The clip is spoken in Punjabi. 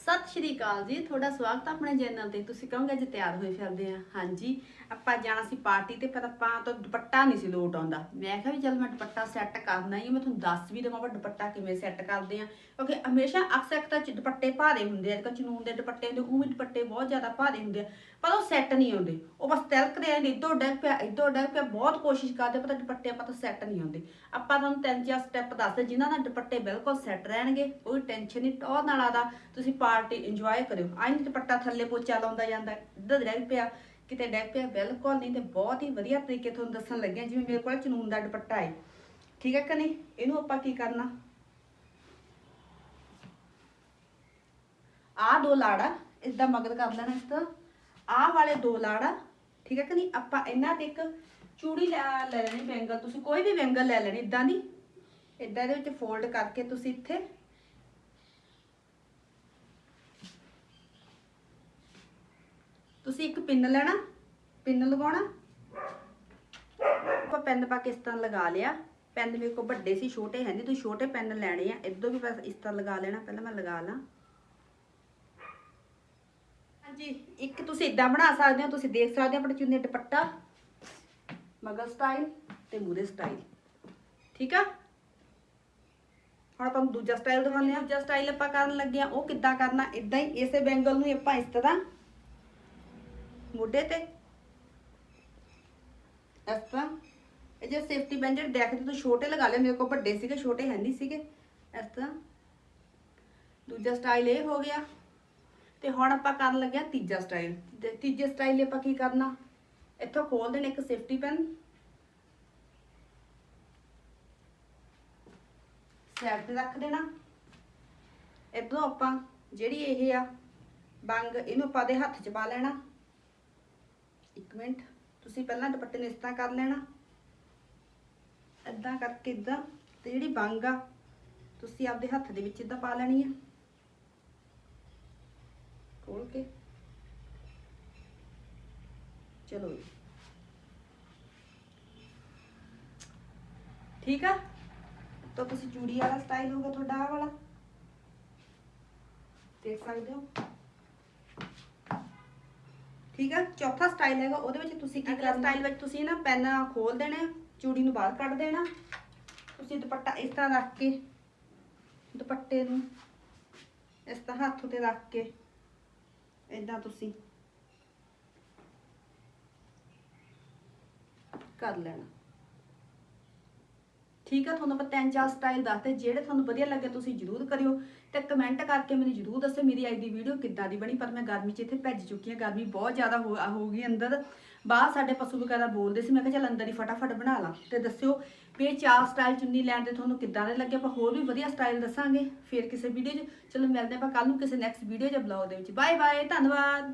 ਸਤਿ ਸ਼੍ਰੀ ਅਕਾਲ ਜੀ। ਤੁਹਾਡਾ ਸਵਾਗਤ ਹੈ ਆਪਣੇ ਚੈਨਲ ਤੇ। ਤੁਸੀਂ ਕਹੋਗੇ ਅੱਜ ਤਿਆਰ ਹੋਏ ਫਿਰਦੇ ਆ। ਹਾਂਜੀ, ਆਪਾਂ ਜਾਣਾ ਸੀ ਪਾਰਟੀ ਤੇ ਪਰ ਆਪਾਂ ਤੋਂ ਦੁਪੱਟਾ ਨਹੀਂ ਸੀ ਲੋਟ ਆਉਂਦਾ। ਮੈਂ ਕਿਹਾ ਵੀ ਚੱਲ ਮੈਂ ਦੁਪੱਟਾ ਸੈੱਟ ਕਰਨਾ ਹੀ ਮੈਂ ਤੁਹਾਨੂੰ ਦੱਸ ਵੀ ਦੇਵਾਂ ਵੀ ਦੁਪੱਟਾ ਕਿਵੇਂ ਸੈੱਟ ਕਰਦੇ ਆ। ਕਿਉਂਕਿ ਹਮੇਸ਼ਾ ਅਕਸਰ ਤਾਂ ਦੁਪੱਟੇ ਭਾਰੇ ਹੁੰਦੇ ਆ। ਚਨੂਨ ਦੇ ਦੁਪੱਟੇ ਹੁੰਦੇ ਉਹ ਵੀ ਦੁਪੱਟੇ ਬਹੁਤ ਜ਼ਿਆਦਾ ਭਾਰੇ ਹੁੰਦੇ ਆ। ਪਰ ਉਹ ਸੈੱਟ ਨਹੀਂ ਆਉਂਦੇ। ਉਹ ਬਸ ਤਿਲਕਦੇ ਆ ਇੱਧਰ ਡੈਗ ਪਿਆ, ਇੱਧਰ ਡੱਗ ਪਿਆ। ਬਹੁਤ ਕੋਸ਼ਿਸ਼ ਕਰਦੇ ਪਰ ਦੁਪੱਟੇ ਆਪਾਂ ਤੋਂ ਸੈੱਟ ਨਹੀਂ ਆਉਂਦੇ। ਆਪਾਂ ਤੁਹਾਨੂੰ ਤਿੰਨ ਚਾਰ ਸਟੈਪ ਦੱਸਦੇ ਜਿਨ੍ਹਾਂ ਨਾਲ ਦੁਪੱਟੇ ਬਿਲਕੁਲ ਸੈੱਟ ਰਹਿਣਗੇ। ਕੋਈ ਟੈਨਸ਼ਨ ਨਹੀਂ ਟੌਰ ਨਾਲ ਆਦਾ। ਤੁਸੀਂ ਪਾਰਟੀ ਇੰਜੋਏ ਕਰਿਓ। ਆਈ ਨਹੀਂ ਦੁਪੱਟਾ ਥੱਲੇ ਪੋਚਾ ਲਾਉਂਦਾ ਜਾਂਦਾ ਇੱਧਰ ਡੈਗ ਪਿਆ, ਕਿਤੇ ਡੈਗ ਪਿਆ, ਬਿਲਕੁਲ ਨਹੀਂ ਤੇ ਬਹੁਤ ਹੀ ਵਧੀਆ ਤਰੀਕੇ ਤੁਹਾਨੂੰ ਦੱਸਣ ਲੱਗਿਆ, ਜਿਵੇਂ ਮੇਰੇ ਕੋਲ ਚਨੂਨ ਦਾ ਦੁਪੱਟਾ ਹੈ ਠੀਕ ਹੈ ਕਿ ਨਹੀਂ? ਇਹਨੂੰ ਆਪਾਂ ਕੀ ਕਰਨਾ? ਆ ਦੋ ਲਾੜਾ, ਇਸਦਾ ਮਗਰ ਕਰ ਲੈਣਾ ਇਸ ਤਰ੍ਹਾਂ ਆਹ ਵਾਲੇ ਦੋ ਲਾੜਾ, ਠੀਕ ਹੈ ਕਿ ਨਹੀਂ? ਆਪਾਂ ਇਹਨਾਂ ਤੇ ਇੱਕ ਚੂੜੀ ਲੈ ਲੈ ਲੈਣੀ, ਬੈਂਗਲ, ਤੁਸੀਂ ਕੋਈ ਵੀ ਬੈਂਗਲ ਲੈ ਲੈਣੀ ਇਦਾਂ ਦੀ ਇਦਾਂ ਦੇ ਵਿੱਚ ਫੋਲਡ ਕਰਕੇ ਤੁਸੀਂ ਇੱਥੇ ਤੁਸੀਂ ਇੱਕ ਪਿੰਨ ਲੈਣਾ, ਪਿੰਨ ਲਗਾਉਣਾ। ਆਪਾਂ ਪੈਨ ਪਾ ਲਗਾ ਲਿਆ। ਪੈਨ ਮੇਰੇ ਕੋਲ ਵੱਡੇ ਸੀ, ਛੋਟੇ ਹੈ ਨਹੀਂ, ਤੁਸੀਂ ਛੋਟੇ ਪੈਨ ਲੈਣੇ ਆ। ਇਦੋਂ ਵੀ ਬਸ ਇਸ ਤਰ੍ਹਾਂ ਲਗਾ ਲੈਣਾ, ਪਹਿਲਾਂ ਮੈਂ ਲਗਾ ਲਾਂ। ਹਾਂਜੀ, ਇੱਕ ਤੁਸੀਂ ਇਦਾਂ ਬਣਾ ਸਕਦੇ ਹੋ, ਤੁਸੀਂ ਦੇਖ ਸਕਦੇ ਹੋ ਆਪਣੇ ਚੁੰਨੀ ਦੁਪੱਟਾ। ਮਗਰ ਸਟਾਈਲ ਤੇ ਮੂਰੇ ਸਟਾਈਲ ਠੀਕ ਆ? ਹੁਣ ਆਪਾਂ ਦੂਜਾ ਸਟਾਈਲ ਦਿਖਾਉਂਦੇ ਆ ਦੂਜਾ ਸਟਾਈਲ ਆਪਾਂ ਕਰਨ ਲੱਗੇ ਆ ਉਹ ਕਿੱਦਾਂ ਕਰਨਾ? ਇਦਾਂ ਹੀ ਇਸੇ ਬੈਂਗਲ ਨੂੰ ਆਪਾਂ ਇਸ ਤਰ੍ਹਾਂ ਮੋਢੇ ਤੇ। ਇਸ ਤਰ੍ਹਾਂ, ਇਹ ਜੇ ਸੇਫਟੀ ਬੈਂਡ ਜਿਹੜੇ ਦੇਖਦੇ ਤੁਸੀਂ ਛੋਟੇ ਲਗਾ ਲਿਆ ਮੇਰੇ ਕੋਲ ਵੱਡੇ ਸੀਗੇ, ਛੋਟੇ ਹੈ ਨਹੀਂ ਸੀਗੇ। ਇਸ ਤਰ੍ਹਾਂ, ਦੂਜਾ ਸਟਾਈਲ ਇਹ ਹੋ ਗਿਆ। ਤੇ ਹੁਣ ਆਪਾਂ ਕਰਨ ਲੱਗਿਆ ਤੀਜਾ ਸਟਾਈਲ ਤੀਜੇ ਸਟਾਈਲ ਲਈ ਆਪਾਂ ਕੀ ਕਰਨਾ? ਇੱਥੋਂ ਖੋਲ ਦੇਣਾ ਇੱਕ ਸੇਫਟੀ ਪੈਨ ਸਾਈਡ ਤੇ ਰੱਖ ਦੇਣਾ। ਇਦੋਂ ਆਪਾਂ ਜਿਹੜੀ ਇਹ ਆ, ਬੰਗ, ਇਹਨੂੰ ਆਪਾਂ ਦੇ ਹੱਥ 'ਚ ਪਾ ਲੈਣਾ। ਇੱਕ ਮਿੰਟ, ਤੁਸੀਂ ਪਹਿਲਾਂ ਦੁਪੱਟੇ ਨੂੰ ਇਸ ਤਰ੍ਹਾਂ ਕਰ ਲੈਣਾ। ਇਦਾਂ ਕਰਕੇ ਇਦਾਂ ਤੇ ਜਿਹੜੀ ਬੰਗ ਆ, ਤੁਸੀਂ ਆਪਦੇ ਹੱਥ ਦੇ ਵਿੱਚ ਇਦਾਂ ਪਾ ਲੈਣੀ ਆ। ਖੋਲ ਕੇ। ਚਲੋ ਠੀਕ ਆ? ਤਾਂ ਤੁਸੀਂ ਚੂੜੀ ਵਾਲਾ ਸਟਾਈਲ ਹੋਗਾ ਤੁਹਾਡਾ ਆਹ ਵਾਲਾ। ਦੇਖ ਸਕਦੇ ਹੋ? ਠੀਕ ਆ? ਚੌਥਾ ਸਟਾਈਲ ਹੈਗਾ ਉਹਦੇ ਵਿੱਚ ਤੁਸੀਂ ਕੀ ਕਰਨਾ? ਸਟਾਈਲ ਵਿੱਚ ਤੁਸੀਂ ਨਾ ਪੈਨ ਖੋਲ ਦੇਣਾ ਚੂੜੀ ਨੂੰ ਬਾਹਰ ਕੱਢ ਦੇਣਾ। ਤੁਸੀਂ ਦੁਪੱਟਾ ਇਸ ਤਰ੍ਹਾਂ ਰੱਖ ਕੇ ਦੁਪੱਟੇ ਨੂੰ ਇਸ ਤਰ੍ਹਾਂ ਹੱਥ ਉਤੇ ਰੱਖ ਕੇ ਇਦਾਂ ਤੁਸੀਂ ਕਰ ਲੈਣਾ। ਠੀਕ ਆ, ਤੁਹਾਨੂੰ ਆਪਾਂ ਤਿੰਨ ਚਾਰ ਸਟਾਈਲ ਦੱਸਦੇ ਜਿਹੜੇ ਤੁਹਾਨੂੰ ਵਧੀਆ ਲੱਗੇ ਤੁਸੀਂ ਜਰੂਰ ਕਰਿਓ ਤੇ ਕਮੈਂਟ ਕਰਕੇ ਮੈਨੂੰ ਜਰੂਰ ਦੱਸਿਓ ਮੇਰੀ ਅੱਜ ਦੀ ਵੀਡੀਓ ਕਿੱਦਾਂ ਦੀ ਬਣੀ, ਪਰ ਮੈਂ ਗਰਮੀ 'ਚ ਇੱਥੇ ਭੱਜ ਚੁੱਕੀ ਹਾਂ, ਗਰਮੀ ਬਹੁਤ ਜ਼ਿਆਦਾ ਹੋ ਹੋ ਗਈ ਅੰਦਰ। ਬਾਹਰ ਸਾਡੇ ਪਸ਼ੂ ਵਗੈਰਾ ਬੋਲਦੇ ਸੀ, ਮੈਂ ਕਿਹਾ ਚੱਲ ਅੰਦਰ ਹੀ ਫਟਾਫਟ ਬਣਾ ਲਾਂ ਤੇ ਦੱਸਿਓ ਵੀ ਇਹ ਚਾਰ ਸਟਾਈਲ ਚੁੰਨੀ ਲੈਣ ਦੇ ਤੁਹਾਨੂੰ ਕਿੱਦਾਂ ਦੇ ਲੱਗੇ, ਆਪਾਂ ਹੋਰ ਵੀ ਵਧੀਆ ਸਟਾਈਲ ਦੱਸਾਂਗੇ ਫਿਰ ਕਿਸੇ ਵੀਡੀਓ 'ਚ। ਚਲੋ ਮਿਲਦੇ ਆਪਾਂ ਕੱਲ ਨੂੰ ਕਿਸੇ ਨੈਕਸਟ ਵੀਡੀਓ ਜਾਂ ਬਲੌਗ ਦੇ ਵਿੱਚ। ਬਾਏ ਬਾਏ ਧੰਨਵਾਦ।